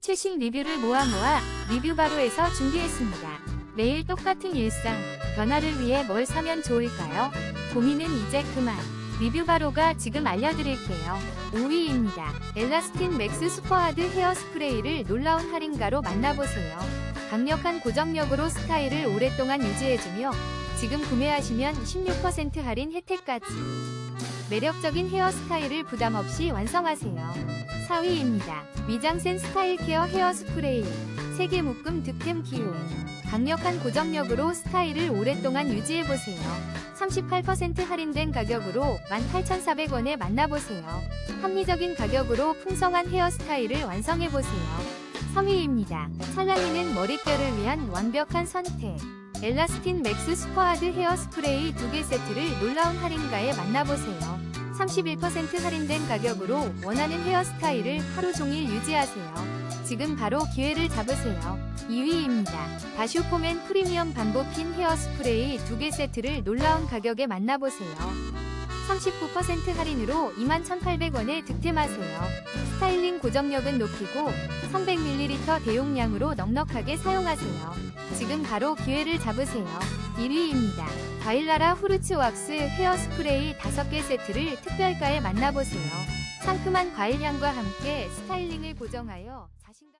최신 리뷰를 모아 모아 리뷰 바로에서 준비했습니다. 매일 똑같은 일상, 변화를 위해 뭘 사면 좋을까요? 고민은 이제 그만. 리뷰 바로가 지금 알려드릴게요. 5위입니다. 엘라스틴 맥스 슈퍼하드 헤어 스프레이를 놀라운 할인가로 만나보세요. 강력한 고정력으로 스타일을 오랫동안 유지해주며 지금 구매하시면 16% 할인 혜택까지. 매력적인 헤어스타일을 부담 없이 완성하세요. 4위입니다. 미장센 스타일 케어 헤어 스프레이. 세계 묶음 득템 기호. 강력한 고정력으로 스타일을 오랫동안 유지해보세요. 38% 할인된 가격으로 18,400원에 만나보세요. 합리적인 가격으로 풍성한 헤어스타일을 완성해보세요. 3위입니다. 찰랑이는 머릿결을 위한 완벽한 선택. 엘라스틴 맥스 슈퍼하드 헤어 스프레이 2개 세트를 놀라운 할인가에 만나보세요. 31% 할인된 가격으로 원하는 헤어스타일을 하루 종일 유지하세요. 지금 바로 기회를 잡으세요. 2위입니다. 다슈포맨 프리미엄 반보핀 헤어 스프레이 2개 세트를 놀라운 가격에 만나보세요. 39% 할인으로 21,800원에 득템하세요. 스타일링 고정력은 높이고 300ml 대용량으로 넉넉하게 사용하세요. 지금 바로 기회를 잡으세요. 1위입니다. 바일라라 후르츠 왁스 헤어 스프레이 5개 세트를 특별가에 만나보세요. 상큼한 과일 향과 함께 스타일링을 보정하여 자신감